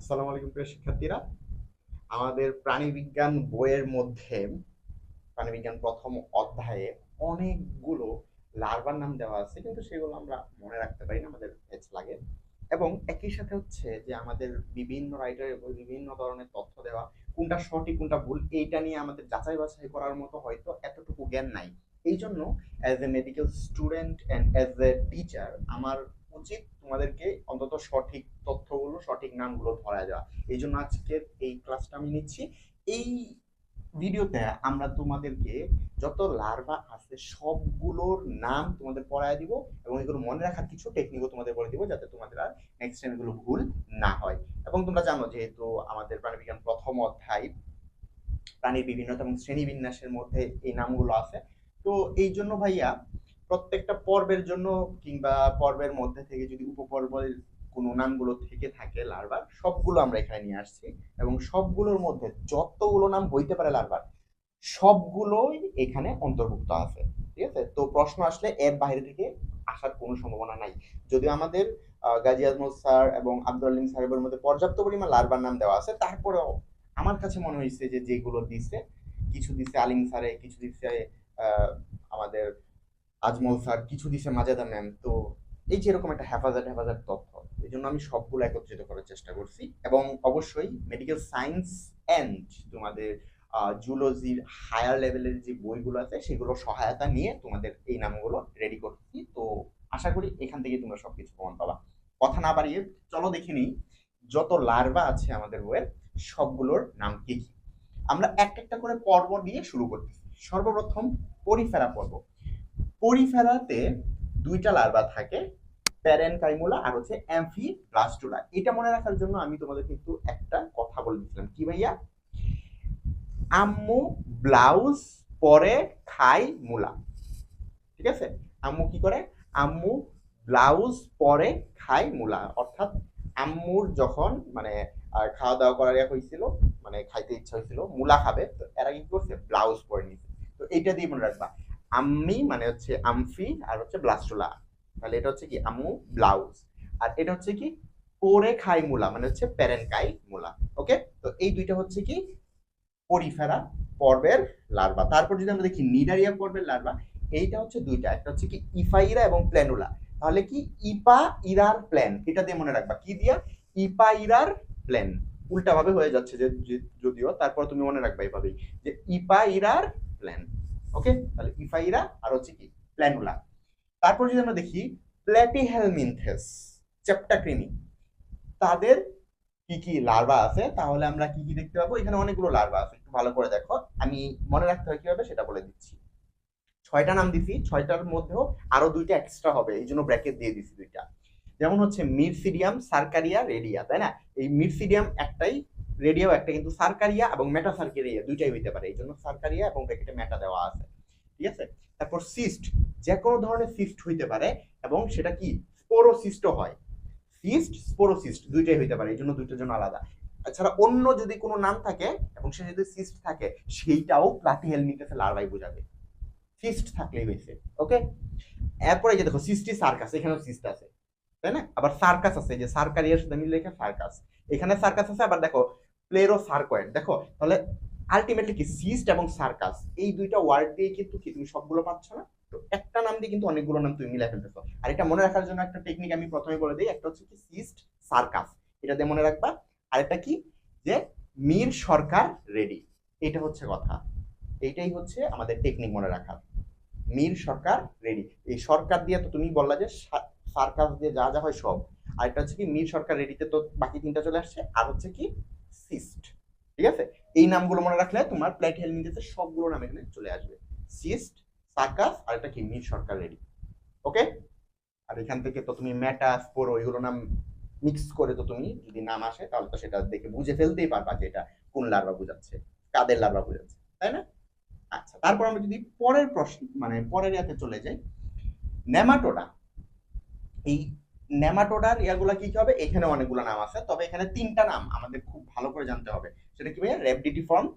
আসসালামু আলাইকুম প্রিয় শিক্ষার্থীরা। আমাদের প্রাণীবিজ্ঞান বইয়ের মধ্যে প্রাণীবিজ্ঞান প্রথম অধ্যায়ে অনেকগুলো লার্ভার নাম দেওয়া আছে, কিন্তু সেগুলো আমরা মনে রাখতে পারি না, আমাদের পেজ লাগে। এবং একই সাথে হচ্ছে যে আমাদের বিভিন্ন রাইটারের বই, বিভিন্ন ধরনের তথ্য দেওয়া, কোনটা সঠিক, কোনটা ভুল, এইটা নিয়ে আমাদের যাচাই বাছাই করার মতো হয়তো এতটুকু জ্ঞান নাই। এই জন্য as a medical student and as a teacher আমার উচিত তোমাদেরকে অন্তত সঠিক তথ্যগুলো, সঠিক নামগুলো ধরা যাওয়া এই জন্য আজকে এই ক্লাসটা আমি নিচ্ছি। এই ভিডিওতে আমরা তোমাদেরকে যত লার্ভা আছে, সবগুলোর নাম তোমাদের পড়ায় দিব এবং এগুলো মনে রাখার কিছু টেকনিকও তোমাদের বলে দিব যাতে তোমাদের আর নেক্সট টাইম এগুলো ভুল না হয়। এবং তোমরা জানো যেহেতু আমাদের প্রাণীবিজ্ঞান প্রথম অধ্যায়, প্রাণীর বিভিন্নতা এবং শ্রেণীবিন্যাসের মধ্যে এই নামগুলো আছে। তো এই জন্য ভাইয়া প্রত্যেকটা পর্বের জন্য কিংবা পর্বের মধ্যে থেকে যদি উপপর্বের কোনো নামগুলো থেকে থাকে লার্ভার সবগুলো আমরা এখানে নিয়ে আসছি এবং সবগুলোর মধ্যে যতগুলো নাম হইতে পারে লার্ভার সবগুলোই এখানে অন্তর্ভুক্ত আছে, ঠিক আছে? তো প্রশ্ন আসলে এর বাইরে থেকে আসার কোনো সম্ভাবনা নাই। যদিও আমাদের গাজী আজমল স্যার এবং আব্দুল আলিম সাহেবের মধ্যে পর্যাপ্ত পরিমাণ লার্ভার নাম দেওয়া আছে, তারপরেও আমার কাছে মনে হয়েছে যে যেগুলো দিছে, কিছু দিছে আলিম স্যারে, কিছু দিছে আমাদের আজমল স্যার, কিছু দিছে মাজেদা ম্যাম। তো এই যে এরকম একটা হেফাজত হেফাজত তথ্য এই জন্য আমি সবগুলো একত্রিত করার চেষ্টা করছি। এবং অবশ্যই মেডিকেল সায়েন্স অ্যান্ড তোমাদের জুলজির হায়ার লেভেলের যে বইগুলো আছে, সেগুলো সহায়তা নিয়ে তোমাদের এই নামগুলো রেডি করছি। তো আশা করি এখান থেকে তোমরা সব কিছু প্রমাণ পাবা। কথা না বাড়িয়ে চলো দেখে নিই, যত লার্ভা আছে আমাদের বইয়ের, সবগুলোর নাম কি কি? আমরা এক একটা করে পর্ব দিয়ে শুরু করতেছি। সর্বপ্রথম পরিফেরা পর্ব। পরিফেরাতে দুইটা লার্ভা থাকে প্যারেন কাইমুলা আর হচ্ছে অ্যাম্ফি ব্লাস্টুলা এটা মনে রাখার জন্য আমি তোমাদের কিন্তু একটা কথা বলে দিচ্ছিলাম কি ভাইয়া? আম্মু ব্লাউজ পরে খাই মূলা। ঠিক আছে? আম্মু কি করে? আম্মু ব্লাউজ পরে খাই মূলা। অর্থাৎ আম্মুর যখন মানে খাওয়া দাওয়া করার ইয়ে হয়েছিল মানে খাইতে ইচ্ছা হয়েছিল, মূলা খাবে, তো এরা কি করছে? ব্লাউজ পরে নিয়েছে। তো এইটা দিয়ে মনে রাখবা। আম্মি মানে হচ্ছে আমফি আর হচ্ছে ব্লাস্টুলা। তাহলে এটা হচ্ছে কি? আম্মু, ব্লাউজ। আর এটা হচ্ছে কি? পরে খাই মূলা মানে হচ্ছে প্যারেন কাই মূলা। ওকে? তো এই দুইটা হচ্ছে কি? পরিফেরা পর্বের লার্ভা। তারপর যদি আমরা দেখি নিডারিয়া পর্বের লার্ভা, এইটা হচ্ছে দুইটা। একটা হচ্ছে কি ইফাইরা এবং প্ল্যানুলা। তাহলে কি ইপা ইরার প্ল্যান? এটা দিয়ে মনে রাখবা। কি দিয়া? ইপা ইরার প্ল্যান। উল্টা ভাবে হয়ে যাচ্ছে যে- যদিও। তারপর তুমি মনে রাখবা এইভাবেই যে ইপা ইরার প্ল্যান। ওকে তাহলে ইফাইরা আর হচ্ছে কি প্ল্যানুলা তারপর যদি আমরা দেখি প্ল্যাটিহেলমিনথেস চেপ্টাক্রিমি তাদের কি কি লার্ভা আছে? তাহলে আমরা কি কি দেখতে পাবো? এখানে অনেকগুলো লার্ভা আছে। একটু ভালো করে দেখো। আমি মনে রাখতে হয় কীভাবে? সেটা বলে দিচ্ছি। ছয়টা নাম দিছি। ছয়টার মধ্যেও আরও দুইটা এক্সট্রা হবে। এই জন্য ব্র্যাকেট দিয়ে দিছি দুইটা। যেমন হচ্ছে মিরসিডিয়াম সার্কারিয়া রেডিয়া তাই না? এই মিরসিডিয়াম একটাই রেডিয়াও একটা কিন্তু সার্কারিয়া এবং মেটা সার্কারিয়া দুইটাই হইতে পারে। এই জন্য সার্কারিয়া এবং ব্র্যাকেটে মেটা দেওয়া আছে। ঠিক আছে? তারপর সিস্ট যে কোনো ধরনের সিস্ট হইতে পারে এবং সেটা কি? স্পোরোসিস্টও হয়। সিস্ট, স্পোরোসিস্ট, দুইটাই হইতে পারে। এই জন্য দুইটার জন্য আলাদা। এছাড়া অন্য যদি কোনো নাম থাকে এবং সে যদি সিস্ট থাকে, সেইটাও প্লাটিহেলমিটাসে লার্ভাই বোঝাবে। সিস্ট থাকলেই হয়েছে, ওকে? এরপরে যে দেখো সিস্টি সার্কাস, এখানেও সিস্ট আছে। তাই না? আবার সার্কাস আছে, যে সার্কারিয়ার সাথে মিলে লেখা সার্কাস। এখানে সার্কাস আছে, আবার দেখো প্লেরো সার্কয়েড। দেখো, তাহলে আলটিমেটলি কি? সিস্ট এবং সার্কাস। এই দুইটা ওয়ার্ড দিয়ে কিন্তু কি তুমি সবগুলো পাচ্ছ না? তো একটা নাম দিয়ে কিন্তু অনেকগুলো নাম তুমি মিলাই ফেলতেছো। আর এটা মনে রাখার জন্য একটা টেকনিক আমি প্রথমে বলে দিই, একটা হচ্ছে কি সিস্ট সার্কাস। এটা দিয়ে মনে রাখবা। আরেকটা কি? যে মীর সরকার রেডি এটা হচ্ছে কথা। এইটাই হচ্ছে আমাদের টেকনিক মনে রাখার। মীর সরকার রেডি এই সরকার দিয়ে তো তুমি বললা যে সার্কাস দিয়ে যা যা হয় সব। আর একটা হচ্ছে কি, মীর সরকার রেডিতে তো বাকি তিনটা চলে আসছে। আর হচ্ছে কি সিস্ট ঠিক আছে? এই নামগুলো মনে রাখলে তোমার প্লেট হেলমিন্টেতে সবগুলো নাম এখানে চলে আসবে। সিস্ট সার্কাস আর একটা কি মীর সরকার রেডি ওকে আর এখান থেকে তো তুমি ম্যাটা স্পোরো এগুলো নাম মিক্স করে তো তুমি যদি নাম আসে, তাহলে তো সেটা দেখে বুঝে ফেলতেই পারবা যে এটা কোন লার্ভা বোঝাচ্ছে, কাদের লার্ভা বোঝাচ্ছে, তাই না? আচ্ছা তারপর আমরা যদি পরের প্রশ্ন মানে পরের ইয়াতে চলে যাই। নেমাটোডা এই নেমাটোডার ইয়াগুলা কি হবে? এখানে অনেকগুলো নাম আছে। তবে এখানে তিনটা নাম আমাদের খুব ভালো করে জানতে হবে। সেটা কি ভাইয়া? র্যাবডিটি ফর্ম,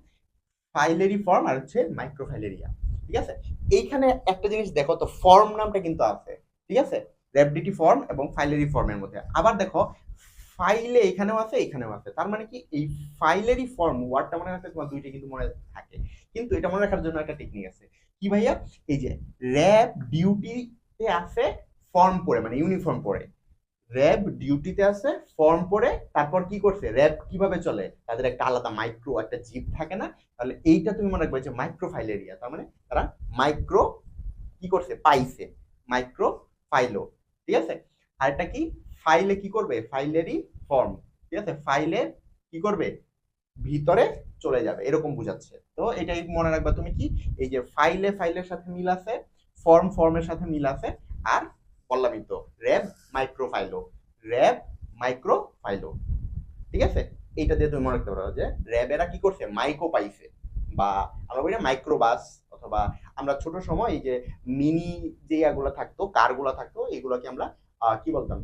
ফাইলেরি ফর্ম আর হচ্ছে মাইক্রোফাইলেরিয়া। ঠিক আছে? এইখানে একটা জিনিস দেখো তো, ফর্ম নামটা কিন্তু আছে। ঠিক আছে? র্যাবডিটি ফর্ম এবং ফাইলেরি ফর্মের মধ্যে। আবার দেখো, ফাইলে এখানেও আছে এখানেও আছে। তার মানে কি? এই ফাইলেরই ফর্ম, ওয়ার্ডটা মনে রাখতে তোমার দুইটা কিন্তু মনে থাকে। কিন্তু এটা মনে রাখার জন্য একটা টেকনিক আছে। কি ভাইয়া? এই যে র্যাব ডিউটিতে আছে, ফর্ম পরে মানে ইউনিফর্ম পরে র্যাব ডিউটিতে আছে ফর্ম পরে তারপর কি করছে? র্যাব কীভাবে চলে? তাদের একটা আলাদা মাইক্রো একটা জিপ থাকে না? তাহলে এইটা তুমি মনে রাখবে যে মাইক্রো ফাইল এরিয়া তার মানে তারা মাইক্রো কি করছে? পাইছে। মাইক্রো ফাইলও ঠিক আছে? আর এটা কি? ফাইলে কি করবে? ফাইলেরই ফর্ম ঠিক আছে? ফাইলে কি করবে? ভিতরে চলে যাবে, এরকম বুঝাচ্ছে। তো এটাই মনে রাখবা তুমি কি? এই যে ফাইলে ফাইলের সাথে মিল আছে ফর্ম ফর্মের সাথে মিল আছে, আর বললামই র্যাব মাইক্রো ফাইলো র্যাব মাইক্রো ফাইলো ঠিক আছে? এইটা দিয়ে তুমি মনে রাখতে পারো যে র্যাবেরা কি করছে? মাইক্রো পাইছে বা আমরা বলি না মাইক্রো বাস অথবা আমরা ছোট সময় এই যে মিনি যে ইয়াগুলো থাকতো, কারগুলো থাকতো, এগুলোকে আমরা কি বলতাম?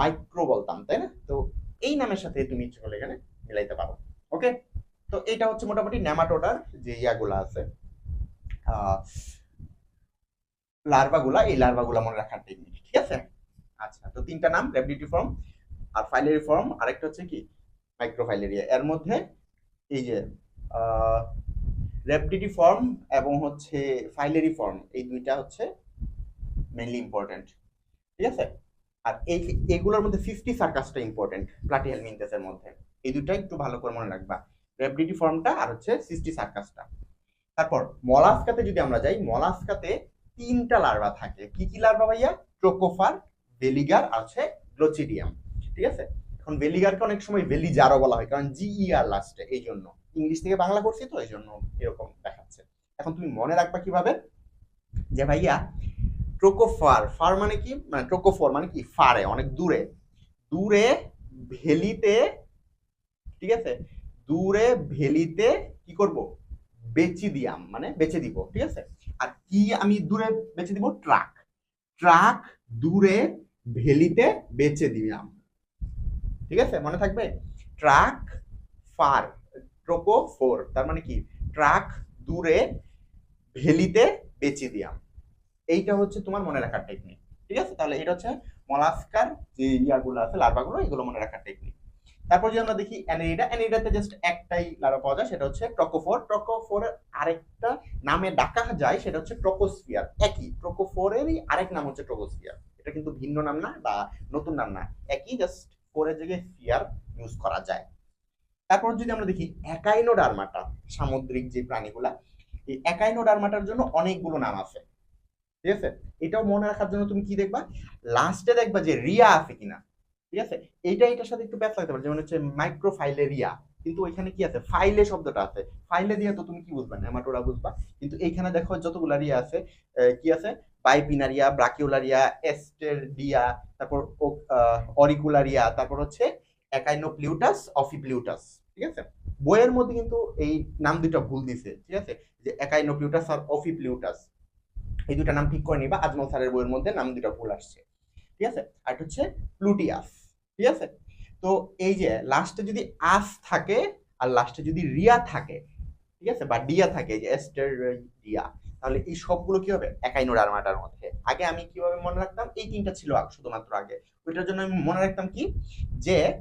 মাইক্রো বলতাম, তাই না? তো এই নামের সাথে তুমি ইচ্ছে করলে এখানে মিলাইতে পারো। ওকে তো এটা হচ্ছে মোটামুটি নেমাটোডার যে ইয়াগুলো আছে। লার্ভাগুলা এই লার্ভাগুলা মনে রাখার টেকনিক ঠিক আছে? আচ্ছা তো তিনটা নাম র্যাবিডিটি ফর্ম আর ফাইলেরি ফর্ম আরেকটা হচ্ছে কি? মাইক্রোফাইলেরিয়া এর মধ্যে এই যে র্যাপিডিটি ফর্ম এবং হচ্ছে ফাইলেরি ফর্ম এই দুইটা হচ্ছে মেনলি ইম্পর্টেন্ট ঠিক আছে? আর এই এগুলোর মধ্যে ফিফটি সার্কাসটা ইম্পর্টেন্ট প্লাটিহেল মিনতেসের মধ্যে। এই দুইটা একটু ভালো করে মনে রাখবা। র্যাপিডিটি ফর্মটা আর হচ্ছে সিক্সটি সার্কাসটা তারপর মলাস্কাতে যদি আমরা যাই মলাস্কাতে তিনটা লার্ভা থাকে। কি কি লার্ভা ভাইয়া? ট্রোকোফার ভেলিগার হচ্ছে গ্লোচিডিয়াম, ঠিক আছে? এখন ভেলিগারকে অনেক সময় ভেলিজারও বলা হয়, কারণ জিইআর লাস্টে এই জন্য ইংলিশ থেকে বাংলা করছি তো এই জন্য এরকম দেখাচ্ছে। এখন তুমি মনে রাখবা কীভাবে? যে ভাইয়া, ট্রোকোফার, ফার মানে কি? মানে ট্রোকোফর মানে কি? ফারে, অনেক দূরে। দূরে ভেলিতে, ঠিক আছে? দূরে ভেলিতে কি করব? বেচি দিয়াম মানে বেচে দিব, ঠিক আছে? আর কি আমি দূরে বেচে দিব? ট্রাক। ট্রাক দূরে ভেলিতে বেচে দিলাম। ঠিক আছে? মনে থাকবে? ট্রাক ফার ট্রোকো ফোর, তার মানে কি? ট্রাক দূরে ভেলিতে বেচে দিয়াম এইটা হচ্ছে তোমার মনে রাখার টেকনিক ঠিক আছে? তাহলে এটা হচ্ছে মলাস্কার, যে ইয়াগুলো আছে, লার্ভাগুলো, এগুলো মনে রাখার টেকনিক তারপর যদি আমরা দেখি অ্যানেরিডা অ্যানেরিডাতে জাস্ট একটাই লার্ভা পাওয়া যায়, সেটা হচ্ছে ট্রকোফোর ট্রকোফোরের আরেকটা নামে ডাকা যায়, সেটা হচ্ছে ট্রোকোস্ফিয়ার একই ট্রোকোফোরেরই আরেক নাম হচ্ছে ট্রোকোস্ফিয়ার এটা কিন্তু ভিন্ন নাম না বা নতুন নাম না। একই জাস্ট ফোরের জায়গায় ফিয়ার ইউজ করা যায়। তারপর যদি আমরা দেখি একাইনোডার্মাটা সামুদ্রিক যে প্রাণীগুলা, এই একাইনোডার্মাটার জন্য অনেকগুলো নাম আছে। ঠিক আছে? এটাও মনে রাখার জন্য তুমি কি দেখবা? লাস্টে দেখবা যে রিয়া আছে কিনা। ঠিক আছে? এইটা এটার সাথে একটু প্যাচ লাগতে পারে, যেমন হচ্ছে মাইক্রোফাইলে রিয়া কিন্তু ওইখানে কি আছে? ফাইলে শব্দটা আছে। ফাইলে দিয়ে তো তুমি কি বুঝবা? নেমাটোরা বুঝবা। কিন্তু এইখানে দেখো যতগুলা রিয়া আছে কি আছে? বাইপিনারিয়া ব্রাকিওলারিয়া এস্টেরডিয়া, তারপর অরিকুলারিয়া, তারপর হচ্ছে একাইনোপ্লিউটাস অফিপ্লিউটাস, ঠিক আছে? বইয়ের মধ্যে কিন্তু এই নাম দুটো ভুল দিছে, ঠিক আছে? যে একাইনোপ্লিউটাস আর অফিপ্লিউটাস, এই দুটা নাম ঠিক করে নিবা, আজমল স্যারের বইয়ের মধ্যে নাম দুটো ভুল আসছে, ঠিক আছে? আর হচ্ছে প্লুটিয়াস, ঠিক আছে? তো এই যে লাস্টে যদি আস থাকে, আর লাস্টে যদি রিয়া থাকে, ঠিক আছে? বা ডিয়া থাকে যে এস্টার ডিয়া তাহলে এই সবগুলো কি হবে? একাইনোডার্মাটার মধ্যে। আগে আমি কীভাবে মনে রাখতাম? এই তিনটা ছিল আগ- শুধুমাত্র আগে। ওইটার জন্য আমি মনে রাখতাম কি? যে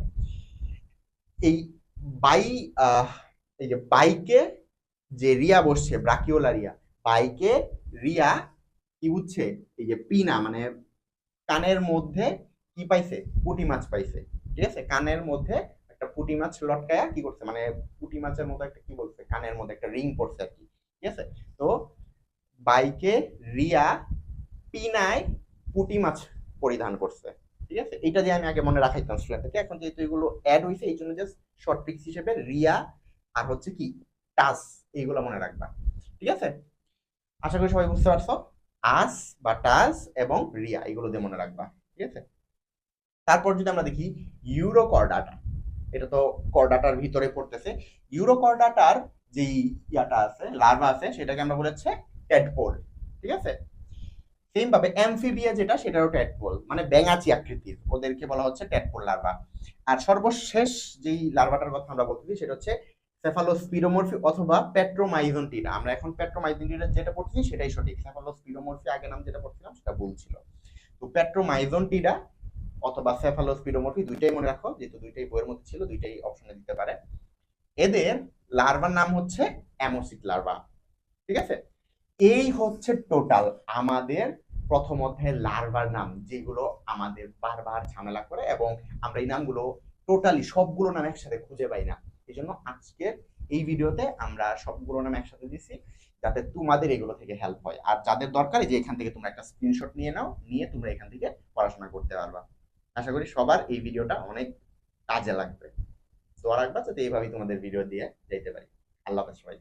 এই বাই এই যে বাইকে যে রিয়া বসছে, ব্রাকিওলা রিয়া, বাইকে রিয়া কি বুঝছে? এই যে পিনা মানে কানের মধ্যে কি পাইছে? পুঁটি মাছ পাইছে। ঠিক আছে? কানের মধ্যে একটা পুঁটি মাছ লটকায়া কি করছে? মানে পুঁটি মাছের মতো একটা কি বলছে? কানের মধ্যে একটা রিং পড়ছে আর কি। ঠিক আছে? তো বাইকে রিয়া পিনায় পুঁটি মাছ পরিধান করছে। ঠিক আছে? এটা দিয়ে আমি আগে মনে রাখাইতাম স্টুডেন্টকে এখন যেহেতু এগুলো অ্যাড হয়েছে এই জন্য জাস্ট শর্ট ট্রিক্স হিসেবে রিয়া আর হচ্ছে কি টাস এইগুলো মনে রাখবা। ঠিক আছে? আশা করি সবাই বুঝতে পারছ? আস বা টাস এবং রিয়া এগুলো দিয়ে মনে রাখবা। ঠিক আছে? তারপর যদি আমরা দেখি ইউরোকর্ডাটা, এটা তো কর্ডাটার ভিতরে পড়তেছে। ইউরোকর্ডাটার যেই ইয়াটা আছে লার্ভা আছে, সেটাকে আমরা বলেছে ট্যাডপোল ঠিক আছে? সেম ভাবে অ্যামফিবিয়া যেটা, সেটারও ট্যাডপোল মানে ব্যাঙাচি আকৃতির, ওদেরকে বলা হচ্ছে ট্যাডপোল লার্ভা আর সর্বশেষ যেই লার্ভাটার কথা আমরা বলতেছি সেটা হচ্ছে সেফালোস্পিরোমরফি অথবা পেট্রোমাইজন্টিরা আমরা এখন পেট্রোমাইজন্টিরা যেটা পড়তেছি সেটাই সঠিক। সেফালোস্পিরোমরফি আগে নাম যেটা পড়ছিলাম, সেটা ভুল ছিল। তো পেট্রোমাইজন্টিরা অথবা সেফালোস্পিডোমরফি দুইটাই মনে রাখো, যেহেতু দুইটাই বইয়ের মধ্যে ছিল, দুইটাই অপশনে দিতে পারে। এদের লার্ভার নাম হচ্ছে অ্যামোসিট লার্ভা ঠিক আছে? এই হচ্ছে টোটাল আমাদের প্রথম অধ্যায়ের লার্ভার নাম, যেগুলো আমাদের বারবার ঝামেলা করে এবং আমরা এই নামগুলো টোটালি সবগুলো নাম একসাথে খুঁজে পাই না। এই জন্য আজকের এই ভিডিওতে আমরা সবগুলো নাম একসাথে দিছি যাতে তোমাদের এগুলো থেকে হেল্প হয়। আর যাদের দরকার যে এখান থেকে তোমরা একটা স্ক্রিনশট নিয়ে নাও, নিয়ে তোমরা এখান থেকে পড়াশোনা করতে পারবা। আশা করি সবার এই ভিডিওটা অনেক কাজে লাগবে। দোয়া রাখবা যাতে এইভাবেই তোমাদের ভিডিও দিয়ে যেতে পারি। আল্লাহ হাফেজ সবাই